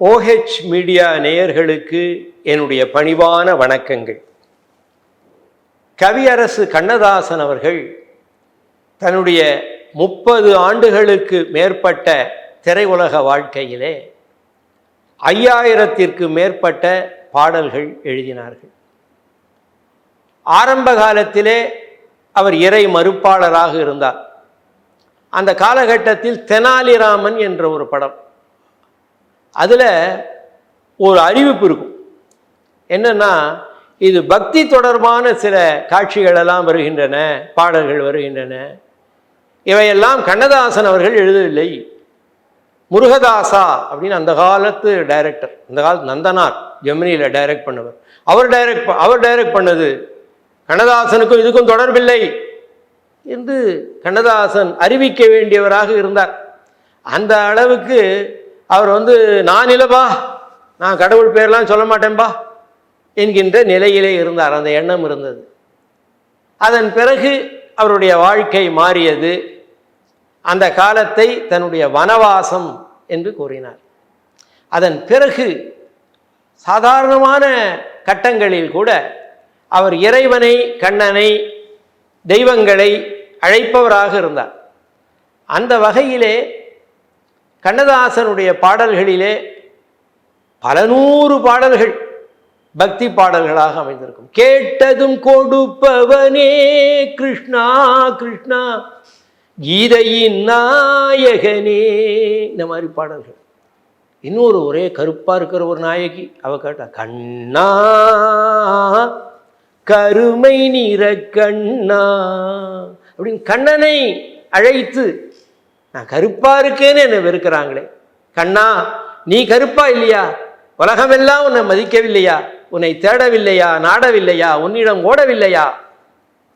OH media நேயர்களுக்கு என்னுடைய பணிவான வணக்கங்கள். கவியரசு கண்ணதாசன் அவர்கள் தன்னுடைய முப்பது ஆண்டுகளுக்கு மேற்பட்ட திரையுலக வாழ்க்கையிலே ஐயாயிரத்திற்கு மேற்பட்ட பாடல்கள் எழுதினார்கள். ஆரம்ப காலத்திலே அவர் இறை மறுப்பாளராக இருந்தார். அந்த காலகட்டத்தில் தெனாலிராமன் என்ற ஒரு படம் அதில் ஒரு அறிவிப்பு இருக்கும். என்னென்னா இது பக்தி தொடர்பான சில காட்சிகளெல்லாம் வருகின்றன பாடல்கள் வருகின்றன. இவையெல்லாம் கண்ணதாசன் அவர்கள் எழுதவில்லை. முருகதாசா அப்படின்னு அந்த காலத்து டைரக்டர் அந்த காலத்து நந்தனார் ஜெமினியில் டைரக்ட் பண்ணவர். அவர் டைரக்ட் அவர் டைரக்ட் பண்ணது கண்ணதாசனுக்கும் இதுக்கும் தொடர்பில்லை என்று கண்ணதாசன் அறிவிக்க வேண்டியவராக இருந்தார். அந்த அளவுக்கு அவர் வந்து நான் இல்லைப்பா நான் கடவுள் பேர்லாம் சொல்ல மாட்டேன்பா என்கின்ற நிலையிலே இருந்தார். அந்த எண்ணம் இருந்தது. அதன் பிறகு அவருடைய வாழ்க்கை மாறியது. அந்த காலத்தை தன்னுடைய வனவாசம் என்று கூறினார். அதன் பிறகு சாதாரணமான கட்டங்களில் கூட அவர் இறைவனை கண்ணனை தெய்வங்களை அழைப்பவராக இருந்தார். அந்த வகையிலே கண்ணதாசனுடைய பாடல்களிலே பல நூறு பாடல்கள் பக்தி பாடல்களாக அமைந்திருக்கும். கேட்டதும் கொடுப்பவனே கிருஷ்ணா கிருஷ்ணா கீதையின் நாயகனே இந்த மாதிரி பாடல்கள். இன்னொரு ஒரே கருப்பாக இருக்கிற ஒரு நாயகி அவ கேட்டா கண்ணா கருமை நிற கண்ணா அப்படின்னு கண்ணனை அழைத்து நான் கருப்பாக இருக்கேன்னு என்னை வெறுக்கிறாங்களே. கண்ணா நீ கருப்பா இல்லையா? உலகமெல்லாம் உன்னை மதிக்கவில்லையா? உன்னை தேடவில்லையா? நாடவில்லையா? உன்னிடம் ஓடவில்லையா?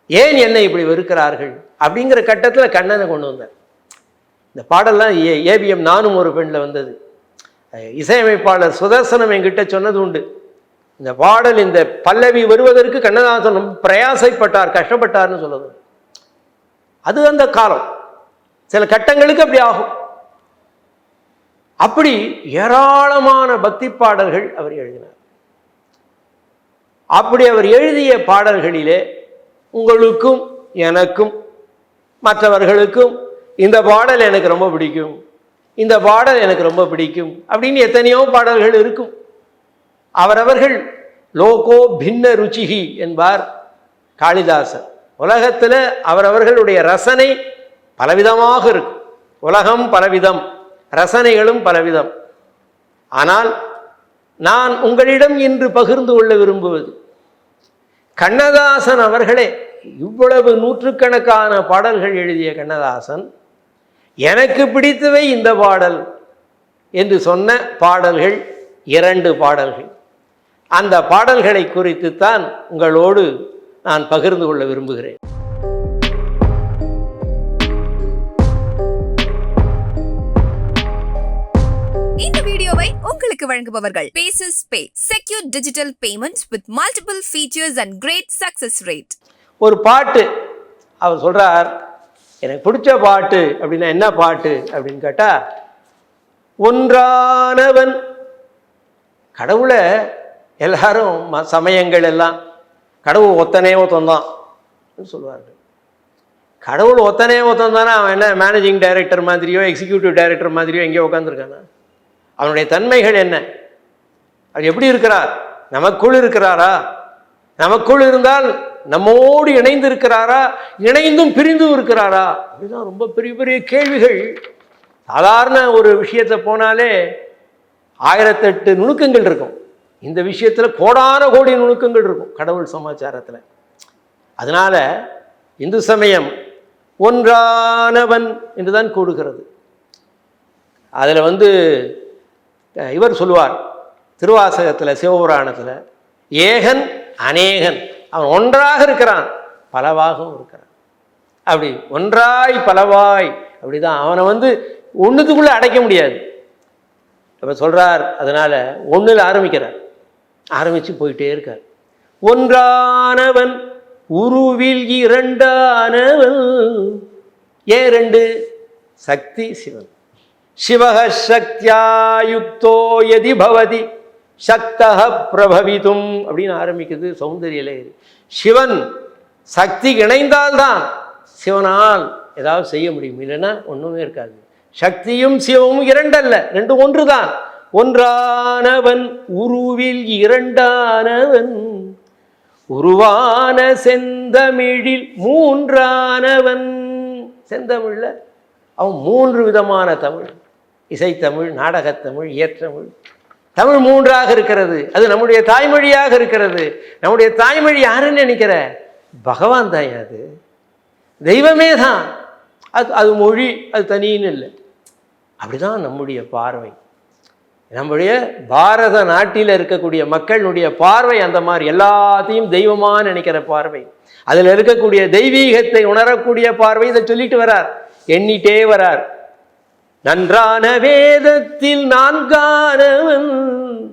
ஏன் என்னை இப்படி வெறுக்கிறார்கள்? அப்படிங்கிற கட்டத்தில் கண்ணனை கொண்டு வந்தார் இந்த பாடல்லாம் ஏ ஏபிஎம் நானும் ஒரு பெண்ணில் வந்தது. இசையமைப்பாளர் சுதர்சனம் என்கிட்ட சொன்னது உண்டு. இந்த பாடல் இந்த பல்லவி வருவதற்கு கண்ணதாசன் பிரயாசைப்பட்டார் கஷ்டப்பட்டார்னு சொல்லுது. அது அந்த காலம். சில கட்டங்களுக்கு அப்படி ஆகும். அப்படி ஏராளமான பக்தி பாடல்கள் அவர் எழுதினார். அப்படி அவர் எழுதிய பாடல்களிலே உங்களுக்கும் எனக்கும் மற்றவர்களுக்கும் இந்த பாடல் எனக்கு ரொம்ப பிடிக்கும் இந்த பாடல் எனக்கு ரொம்ப பிடிக்கும் அப்படின்னு எத்தனையோ பாடல்கள் இருக்கும். அவரவர்கள் லோகோ பின்ன ருச்சிகி என்பார் காளிதாசன் உலகத்தில் அவரவர்களுடைய ரசனை பலவிதமாக இருக்கும் உலகம் பலவிதம் ரசனைகளும் பலவிதம். ஆனால் நான் உங்களிடம் இன்று பகிர்ந்து கொள்ள விரும்புவது கண்ணதாசன் அவர்களே இவ்வளவு நூற்றுக்கணக்கான பாடல்கள் எழுதிய கண்ணதாசன் எனக்கு பிடித்தவை இந்த பாடல் என்று சொன்ன பாடல்கள் இரண்டு பாடல்கள். அந்த பாடல்களை குறித்துத்தான் உங்களோடு நான் பகிர்ந்து கொள்ள விரும்புகிறேன். உங்களுக்கு வழங்குபவர்கள். Bases pay secure digital payment with multiple features and great success rate ஒரு பாட்டு அவர் சொல்றார் எனக்கு பிடிச்ச பாட்டு அப்படின்னா என்ன பாட்டு? அப்படின்னு கேட்டா ஒன்றானவன். கடவுளை எல்லாரும் சமயங்கள் எல்லாம் கடவுள் ஒத்தனே ஒத்தந்தான் சொல்லுவார்கள். கடவுள் ஒத்தனே ஒத்தந்தானா அவன் என்ன மேனேஜிங் டைரக்டர் மாதிரியோ எக்ஸிக்யூட்டிவ் டைரக்டர் மாதிரியோ எங்கேயோ உட்காந்துருக்கானா அவனுடைய தன்மைகள் என்ன? அவர் எப்படி இருக்கிறார்? நமக்குள் இருக்கிறாரா? நமக்குள் இருந்தால் நம்மோடு இணைந்து இருக்கிறாரா? இணைந்தும் பிரிந்தும் இருக்கிறாரா? அப்படிதான் ரொம்ப பெரிய பெரிய கேள்விகள். சாதாரண ஒரு விஷயத்தை போனாலே ஆயிரத்தெட்டு நுணுக்கங்கள் இருக்கும். இந்த விஷயத்தில் கோடான கோடி நுணுக்கங்கள் இருக்கும் கடவுள் சமாச்சாரத்தில். அதனால் இந்து சமயம் ஒன்றானவன் என்றுதான் கூடுகிறது அதில் வந்து இவர் சொல்லுவார் திருவாசகத்தில் சிவபுராணத்தில் ஏகன் அநேகன். அவன் ஒன்றாக இருக்கிறான் பலவாகவும் இருக்கிறான். அப்படி ஒன்றாய் பலவாய். அப்படிதான் அவனை வந்து ஒன்றுத்துக்குள்ளே அடைக்க முடியாது. அப்போ சொல்கிறார் அதனால் ஒன்றில் ஆரம்பிக்கிறார். ஆரம்பித்து போயிட்டே இருக்கார். ஒன்றானவன் உருவில் இரண்டானவன். ஏன் ரெண்டு? சக்தி சிவன். சிவக சக்தியாயுக்தோ யதி பவதி சக்தக பிரபவிதும் அப்படின்னு ஆரம்பிக்குது சௌந்தரிய சிவன் சக்தி இணைந்தால்தான் சிவனால் ஏதாவது செய்ய முடியும். இல்லைன்னா ஒன்றுமே இருக்காது. சக்தியும் சிவமும் இரண்டல்ல ரெண்டு ஒன்று தான் ஒன்றானவன் உருவில் இரண்டானவன் உருவான செந்தமிழில் மூன்றானவன். செந்தமிழில் அவன் மூன்று விதமான தமிழ். இசைத்தமிழ் நாடகத்தமிழ் இயற்றமிழ். தமிழ் மூன்றாக இருக்கிறது. அது நம்முடைய தாய்மொழியாக இருக்கிறது. நம்முடைய தாய்மொழி யாருன்னு நினைக்கிற? பகவான் தான் அது தெய்வமே தான். அது அது மொழி அது தனின்னு இல்லை. அப்படிதான் நம்முடைய பார்வை. நம்முடைய பாரத நாட்டில் இருக்கக்கூடிய மக்களுடைய பார்வை அந்த மாதிரி. எல்லாத்தையும் தெய்வமாக நினைக்கிற பார்வை. அதில் இருக்கக்கூடிய தெய்வீகத்தை உணரக்கூடிய பார்வை இதை சொல்லிட்டு வரார். எண்ணிட்டே வரார். நன்றான வேதத்தில் நான்கானவன்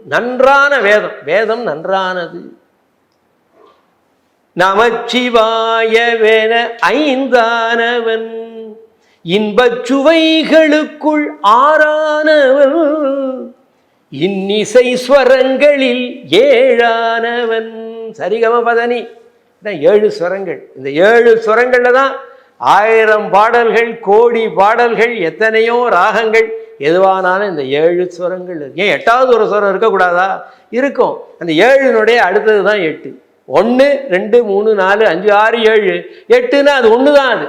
நன்றான வேதம். வேதம் நன்றானது. நமச்சிவாயவென ஐந்தானவன். இன்பச் சுவைகளுக்குள் ஆறானவன். இன்னிசை ஸ்வரங்களில் ஏழானவன். சரிகம பதனி ஏழு ஸ்வரங்கள். இந்த ஏழு ஸ்வரங்கள்ல தான் ஆயிரம் பாடல்கள் கோடி பாடல்கள் எத்தனையோ ராகங்கள். எதுவானாலும் இந்த ஏழு ஸ்வரங்கள் இருக்கு. ஏன் எட்டாவது ஒரு ஸ்வரம் இருக்கக்கூடாதா? இருக்கும். அந்த ஏழுனுடைய அடுத்தது தான் எட்டு. ஒன்று ரெண்டு மூணு நாலு அஞ்சு ஆறு ஏழு. எட்டுன்னா அது ஒன்று தான் அது.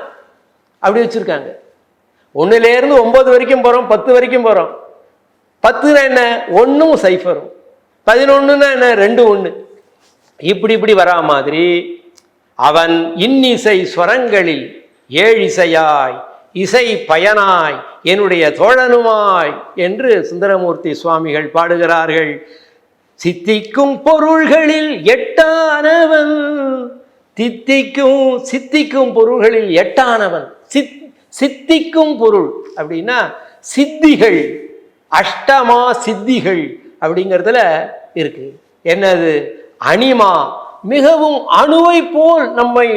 அப்படி வச்சுருக்காங்க. ஒன்றுலேருந்து ஒம்பது வரைக்கும் போகிறோம் பத்து வரைக்கும் போகிறோம் பத்துனா என்ன? ஒன்றும் சைஃபரும். பதினொன்றுனா என்ன? ரெண்டு ஒன்று இப்படி இப்படி வரா மாதிரி அவன் இன்னிசை ஸ்வரங்களில் ஏழிசையாய் இசை பயனாய் என்னுடைய தோழனுமாய் என்று சுந்தரமூர்த்தி சுவாமிகள் பாடுகிறார்கள். சித்திக்கும் பொருள்களில் எட்டானவன். தித்திக்கும் சித்திக்கும் பொருள்களில் எட்டானவன். சித் சித்திக்கும் பொருள் அப்படின்னா சித்திகள் அஷ்டமா சித்திகள் அப்படிங்கிறதுல இருக்கு. என்னது? அனிமா மிகவும் அணுவை போல் நம்மை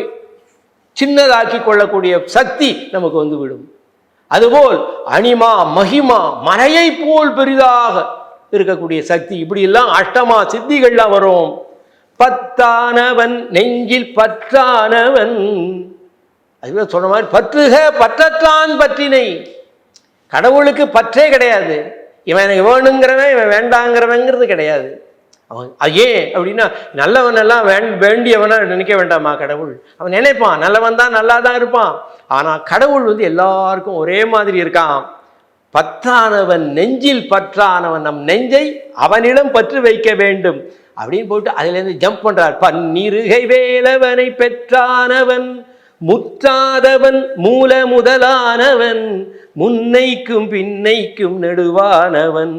சின்னதாக்கி கொள்ளக்கூடிய சக்தி நமக்கு வந்து விடும் அதுபோல் அனிமா மகிமா மலையை போல் பெரிதாக இருக்கக்கூடிய சக்தி. இப்படியெல்லாம் அஷ்டமா சித்திகள்லாம் வரும். பத்தானவன் நெஞ்சில் பற்றானவன். அதுவே சொன்ன மாதிரி பற்றுக பற்றத்தான் பற்றினை. கடவுளுக்கு பற்றே கிடையாது. இவன் எனக்கு வேணுங்கிறவன் இவன் வேண்டாங்கிறவங்கிறது கிடையாது. அவன் ஏன் அப்படின்னா நல்லவனெல்லாம் வேண் வேண்டியவனா நினைக்க வேண்டாமா கடவுள்? அவன் நினைப்பான் நல்லவன் தான் நல்லா தான் இருப்பான். ஆனால் கடவுள் வந்து எல்லாருக்கும் ஒரே மாதிரி இருக்கான். பற்றானவன் நெஞ்சில் பற்றானவன் நம் நெஞ்சை அவனிடம் பற்று வைக்க வேண்டும். அப்படின்னு போட்டு அதுலேருந்து ஜம்ப் பண்ணுறார் பன்னிருகை வேலவனை பெற்றானவன் முற்றாதவன் மூல முதலானவன் முன்னைக்கும் பின்னைக்கும் நெடுவானவன்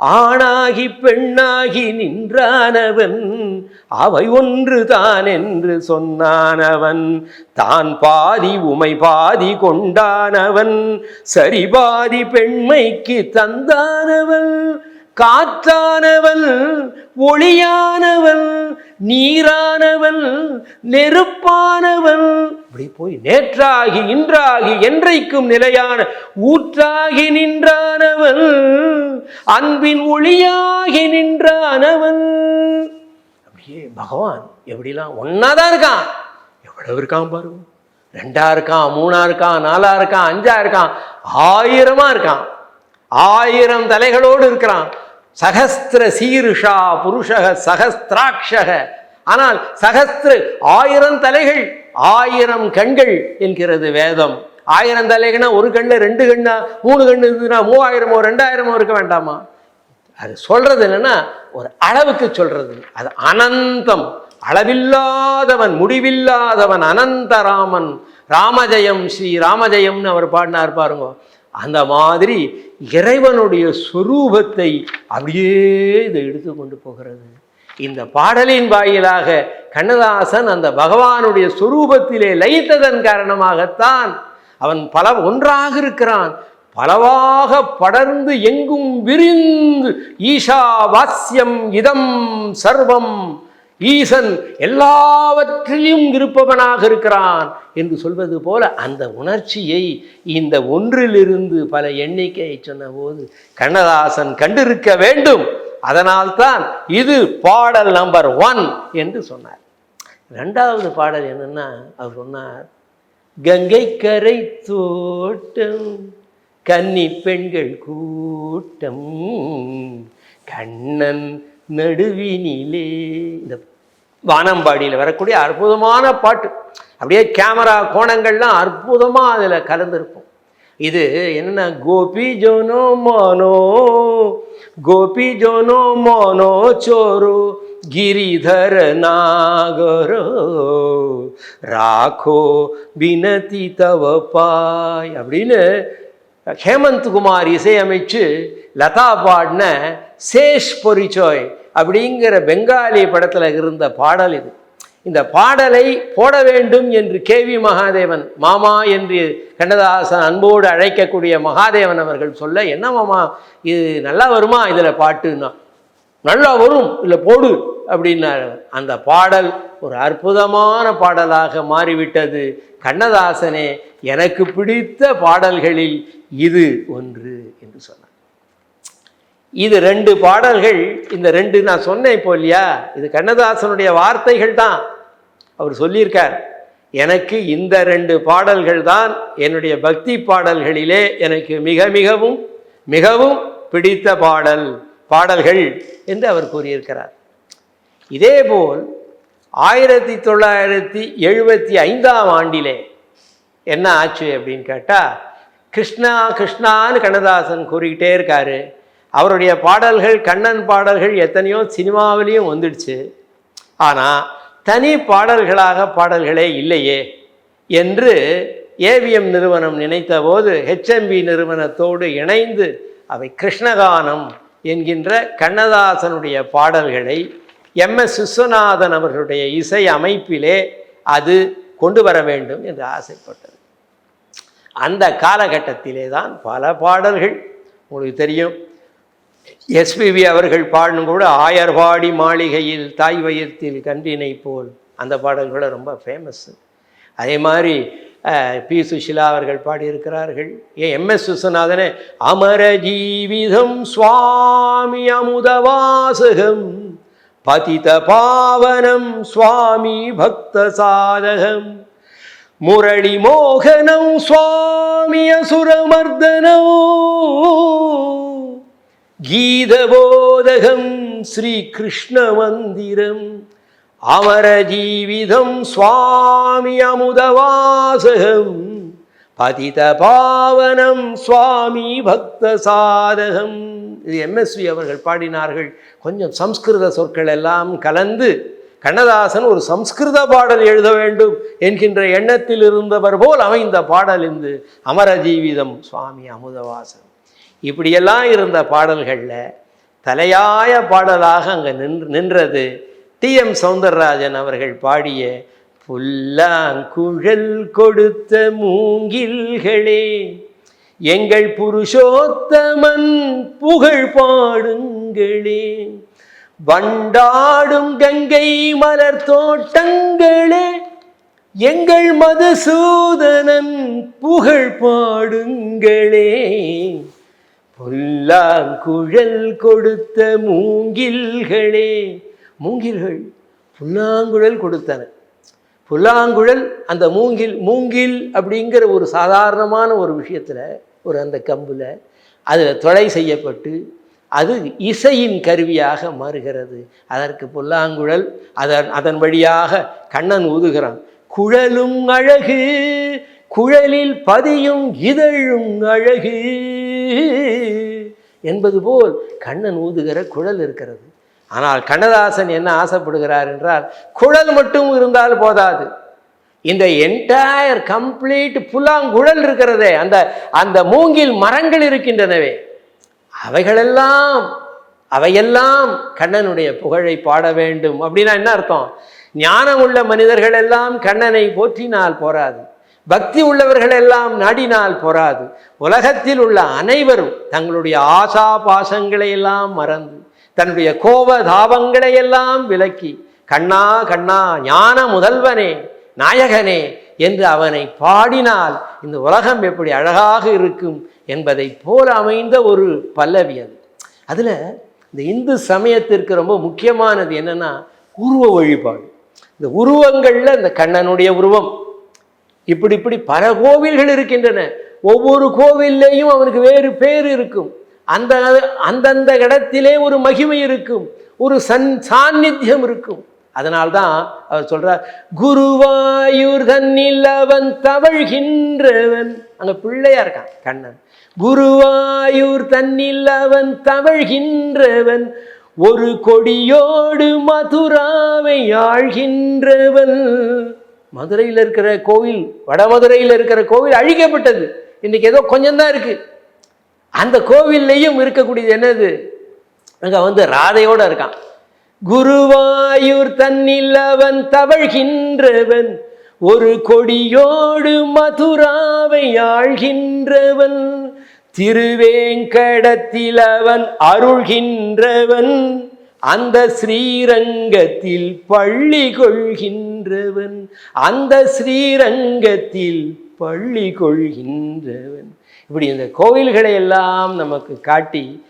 ஆணாகி பெண்ணாகி நின்றானவன் அவை ஒன்று தான் என்று சொன்னானவன். தான் பாதி உமை பாதி கொண்டானவன் சரி பாதி பெண்மைக்கு தந்தானவன் காற்றானவன் ஒளியானவன் நீரானவன் நெருப்பானவன் இப்படி போய் நேற்றாகி இன்றாகி என்றைக்கும் நிலையான ஊற்றாகி நின்றானவன் அன்பின் ஒளியாகி நின்றானவன் அப்படியே பகவான் எப்படிலாம் ஒன்னாதான் இருக்கான். எவ்வளவு இருக்கான் பாருங்க. ரெண்டா இருக்கான் மூணா இருக்கான் நாலா இருக்கான் அஞ்சா இருக்கான் ஆயிரமா இருக்கான். ஆயிரம் தலைகளோடு இருக்கிறான். சகஸ்திர சீருஷா புருஷக சகஸ்திராட்சக. ஆனால் சகஸ்திர ஆயிரம் தலைகள் ஆயிரம் கண்கள் என்கிறது வேதம். ஆயிரம் தலைகள்னா ஒரு கண்ணு ரெண்டு கண்ணா மூணு கண்ணு இருந்ததுன்னா மூவாயிரமோ ரெண்டாயிரமோ இருக்க வேண்டாமா? அது சொல்றது என்னன்னா ஒரு அளவுக்கு சொல்றது அது அனந்தம். அளவில்லாதவன் முடிவில்லாதவன் அனந்தராமன். ராமஜெயம் ஸ்ரீ ராமஜெயம்னு அவர் பாடினார் பாருங்க. அந்த மாதிரி இறைவனுடைய சொரூபத்தை அப்படியே இதை எடுத்து கொண்டு போகிறது. இந்த பாடலின் வாயிலாக கண்ணதாசன் அந்த பகவானுடைய சொரூபத்திலே லயித்ததன் காரணமாகத்தான் அவன் பல ஒன்றாக இருக்கிறான். பலவாக படர்ந்து எங்கும் விரிந்து ஈஷா வாஸ்யம் இதம் சர்வம் ஈசன் எல்லாவற்றிலும் இருப்பவனாக இருக்கிறான் என்று சொல்வது போல அந்த உணர்ச்சியை இந்த ஒன்றிலிருந்து பல எண்ணிக்கையை சொன்னபோது கண்ணதாசன் கண்டிருக்க வேண்டும். அதனால்தான் இது பாடல் நம்பர் ஒன் என்று சொன்னார். ரெண்டாவது பாடல் என்னென்னா அவர் சொன்னார் கங்கை கரை தோட்டம் கன்னி பெண்கள் கூட்டம் கண்ணன் நடுவினிலே இந்த வானம்பாடியில் வரக்கூடிய அற்புதமான பாட்டு அப்படியே கேமரா கோணங்கள்லாம் அற்புதமாக அதில் கலந்துருக்கும் இது என்ன கோபி ஜோனோ மோனோ கோபி ஜோனோ மோனோ சோரோ गिरिधर नागरो ராகோ வினதி தவ பாய் அப்படின்னு ஹேமந்த் குமார் இசையமைச்சு லதா பாடின சேஷ் பொரிச்சோய் அப்படிங்கிற பெங்காலி படத்தில் இருந்த பாடல் இது. இந்த பாடலை போட வேண்டும் என்று கே வி மகாதேவன் மாமா என்று கண்ணதாசன் அன்போடு அழைக்கக்கூடிய மகாதேவன் அவர்கள் சொல்ல என்ன மாமா இது நல்லா வருமா இதில் பாட்டுன்னா? நல்லா வரும் இல்லை போடு அப்படின்னார். அந்த பாடல் ஒரு அற்புதமான பாடலாக மாறிவிட்டது. கண்ணதாசனே எனக்கு பிடித்த பாடல்களில் இது ஒன்று என்று சொன்னார். இது ரெண்டு பாடல்கள் இந்த ரெண்டு நான் சொன்னேன் இப்போ இல்லையா? இது கண்ணதாசனுடைய வார்த்தைகள் தான். அவர் சொல்லியிருக்கார் எனக்கு இந்த ரெண்டு பாடல்கள் தான் என்னுடைய பக்தி பாடல்களிலே எனக்கு மிக மிகவும் மிகவும் பிடித்த பாடல் பாடல்கள் என்று அவர் கூறியிருக்கிறார். இதேபோல் ஆயிரத்தி தொள்ளாயிரத்தி எழுபத்தி ஐந்தாம் ஆண்டிலே என்ன ஆச்சு அப்படின்னு கேட்டால் கிருஷ்ணா கிருஷ்ணான்னு கண்ணதாசன் கூறிக்கிட்டே இருக்காரு. அவருடைய பாடல்கள் கண்ணன் பாடல்கள் எத்தனையோ சினிமாவிலையும் வந்துடுச்சு. ஆனால் தனி பாடல்களாக பாடல்களே இல்லையே என்று ஏவிஎம் நிறுவனம் நினைத்தபோது ஹெச்எம்பி நிறுவனத்தோடு இணைந்து அவை கிருஷ்ணகானம் என்கின்ற கண்ணதாசனுடைய பாடல்களை எம் எஸ் விஸ்வநாதன் அவர்களுடைய இசை அமைப்பிலே அது கொண்டு வர வேண்டும் என்று ஆசைப்பட்டது. அந்த காலகட்டத்திலே தான் பல பாடல்கள் உங்களுக்கு தெரியும். எஸ்பிபி அவர்கள் பாடணும் கூட ஆயர்வாடி மாளிகையில் தாய் வயிற்றில் கன்றினை போல். அந்த பாடல் கூட ரொம்ப ஃபேமஸ்ஸு அதே மாதிரி பி சுஷிலா அவர்கள் பாடியிருக்கிறார்கள். ஏ எம்எஸ் விஸ்வநாதனே அமர ஜீவிதம் சுவாமி அமுதவாசகம் பதித பாவனம் சுவாமி பக்த சாதகம். முரளி மோகனம் சுவாமிய அசுரமர்தனம். கீதபோதகம் ஸ்ரீகிருஷ்ண மந்திரம். அமர ஜீவிதம் சுவாமி அமுதவாசகம். பதித பாவனம் சுவாமி பக்த சாதகம். இது எம்எஸ்வி அவர்கள் பாடினார்கள். கொஞ்சம் சம்ஸ்கிருத சொற்கள் எல்லாம் கலந்து கண்ணதாசன் ஒரு சம்ஸ்கிருத பாடல் எழுத வேண்டும் என்கின்ற எண்ணத்தில் இருந்தவர் போல் அமைந்த பாடல் இந்த அமர ஜீவிதம் சுவாமி அமுதவாசன். இப்படியெல்லாம் இருந்த பாடல்களில் தலையாய பாடலாக அங்கே நின்று நின்றது டி எம் சவுந்தரராஜன் அவர்கள் பாடிய புல்லாங்குழல் கொடுத்த மூங்கில்களே எங்கள் புருஷோத்தமன் புகழ் பாடுங்களே வண்டாடும் கங்கை மலர் தோட்டங்களே எங்கள் மதுசூதனன் புகழ் பாடுங்களே. புல்லாங்குழல் கொடுத்த மூங்கில்களே மூங்கில்கள் புல்லாங்குழல் கொடுத்தன. புல்லாங்குழல் அந்த மூங்கில் மூங்கில் அப்படிங்கிற ஒரு சாதாரணமான ஒரு விஷயத்தில் ஒரு அந்த கம்பில் அதில் தொலை செய்யப்பட்டு அது இசையின் கருவியாக மாறுகிறது. அதற்கு புல்லாங்குழல் அதன் அதன் வழியாக கண்ணன் ஊதுகிறான். குழலும் அழகு குழலில் பதியும் இதழும் அழகு என்பது போல் கண்ணன் ஊதுகிற குழல் இருக்கிறது. ஆனால் கண்ணதாசன் என்ன ஆசைப்படுகிறார் என்றால் குழல் மட்டும் இருந்தால் போதாது. இந்த என்டையர் கம்ப்ளீட் புல்லாங்குழல் இருக்கிறதே. அந்த அந்த மூங்கில் மரங்கள் இருக்கின்றனவே. அவைகளெல்லாம் அவையெல்லாம் கண்ணனுடைய புகழை பாட வேண்டும். அப்படின்னா என்ன அர்த்தம்? ஞானம் உள்ள மனிதர்கள் எல்லாம் கண்ணனை போற்றினால் போராது. பக்தி உள்ளவர்கள் எல்லாம் நாடினால் போராது. உலகத்தில் உள்ள அனைவரும் தங்களுடைய ஆசா பாசங்களை எல்லாம் மறந்து தன்னுடைய கோப தாபங்களை எல்லாம் விலக்கி கண்ணா கண்ணா ஞான முதல்வனே நாயகனே என்று அவனை பாடினால் இந்த உலகம் எப்படி அழகாக இருக்கும் என்பதை போல அமைந்த ஒரு பல்லவி அது. அதில் இந்த இந்து சமயத்திற்கு ரொம்ப முக்கியமானது என்னன்னா உருவ வழிபாடு. இந்த உருவங்களில் இந்த கண்ணனுடைய உருவம். இப்படி இப்படி பல கோவில்கள் இருக்கின்றன. ஒவ்வொரு கோவில்லையும் அவனுக்கு வேறு பேர் இருக்கும். அந்த அந்தந்த இடத்திலே ஒரு மகிமை இருக்கும். ஒரு சன் சாநித்தியம் இருக்கும். அதனால்தான் அவர் சொல்றார் குருவாயூர் தன்னிலவன் அவன் தவழ்கின்றவன். அங்க பிள்ளையா இருக்கான் கண்ணன். குருவாயூர் தன்னில் அவன் தவழ்கின்றவன் ஒரு கொடியோடு மதுராவை ஆழ்கின்றவன் மதுரையில் இருக்கிற கோவில் வடமதுரையில் இருக்கிற கோவில் அழிக்கப்பட்டது. இன்னைக்கு ஏதோ கொஞ்சம்தான் இருக்கு. அந்த கோவில்லையும் இருக்கக்கூடியது என்னது? அங்கே வந்து ராதையோடு இருக்கான். குருவாயூர் தன்னில் அவன் தவழ்கின்றவன். ஒரு கொடியோடு மதுராவை ஆழ்கின்றவன் திருவேங்கடத்தில் அவன் அருள்கின்றவன். அந்த ஸ்ரீரங்கத்தில் பள்ளி கொள்கின்றவன். அந்த ஸ்ரீரங்கத்தில் பள்ளி கொள்கின்றவன். இப்படி இந்த கோவில்களை எல்லாம் நமக்கு காட்டி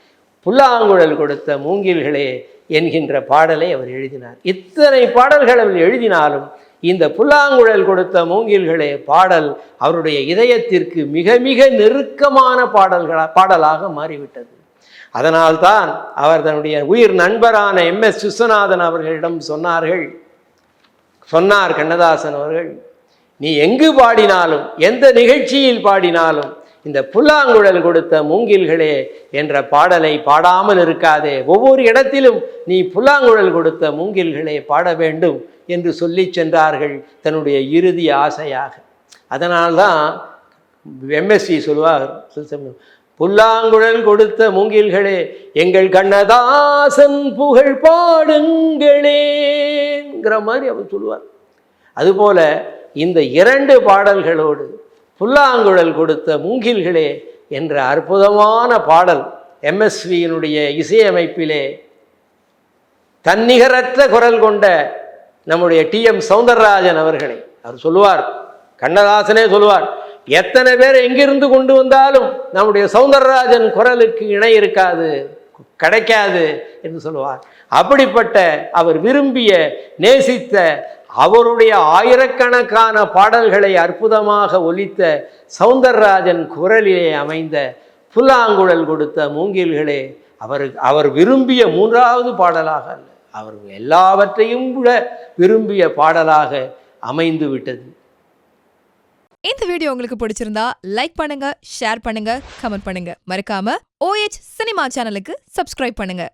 புல்லாங்குழல் கொடுத்த மூங்கில்களே என்கின்ற பாடலை அவர் எழுதினார். இத்தனை பாடல்கள் அவர் எழுதினாலும் இந்த புல்லாங்குழல் கொடுத்த மூங்கில்களே பாடல் அவருடைய இதயத்திற்கு மிக மிக நெருக்கமான பாடல்களா பாடலாக மாறிவிட்டது. அதனால்தான் அவர் தன்னுடைய உயிர் நண்பரான எம். எஸ். விஸ்வநாதன் அவர்களிடம் சொன்னார்கள். சொன்னார் கண்ணதாசன் அவர்கள் நீ எங்கு பாடினாலும் எந்த நிகழ்ச்சியில் பாடினாலும் இந்த புல்லாங்குழல் கொடுத்த மூங்கில்களே என்ற பாடலை பாடாமல் இருக்காதே. ஒவ்வொரு இடத்திலும் நீ புல்லாங்குழல் கொடுத்த மூங்கில்களே பாட வேண்டும் என்று சொல்லி சென்றார்கள் தன்னுடைய இறுதி ஆசையாக. அதனால்தான் எம்எஸ்சி சொல்வார் புல்லாங்குழல் கொடுத்த மூங்கில்களே எங்கள் கண்ணதாசன் புகழ் பாடுங்களேங்கிற மாதிரி அவர் சொல்லுவார். அதுபோல இந்த இரண்டு பாடல்களோடு புல்லாங்குழல் கொடுத்த மூங்கில்களே என்ற அற்புதமான பாடல் எம்எஸ்வியினுடைய இசையமைப்பிலே தன்னிகரற்ற குரல் கொண்ட நம்முடைய டி எம் சௌந்தரராஜன் அவர்களை அவர் சொல்லுவார் கண்ணதாசனே சொல்லுவார் எத்தனை பேர் எங்கிருந்து கொண்டு வந்தாலும் நம்முடைய சௌந்தரராஜன் குரலுக்கு இணை இருக்காது கிடைக்காது என்று சொல்லுவார். அப்படிப்பட்ட அவர் விரும்பிய நேசித்த அவருடைய ஆயிரக்கணக்கான பாடல்களை அற்புதமாக ஒலித்த சவுந்தரராஜன் குரலிலே அமைந்த புல்லாங்குழல் கொடுத்த மூங்கில்களே அவர் அவர் விரும்பிய மூன்றாவது பாடலாக அல்ல அவர் எல்லாவற்றையும் விட விரும்பிய பாடலாக அமைந்து விட்டது. இந்த வீடியோ உங்களுக்கு பிடிச்சிருந்தா லைக் பண்ணுங்க ஷேர் பண்ணுங்க கமெண்ட் பண்ணுங்க. மறக்காம ஓஎச் சினிமா சேனலுக்கு சப்ஸ்கிரைப் பண்ணுங்க.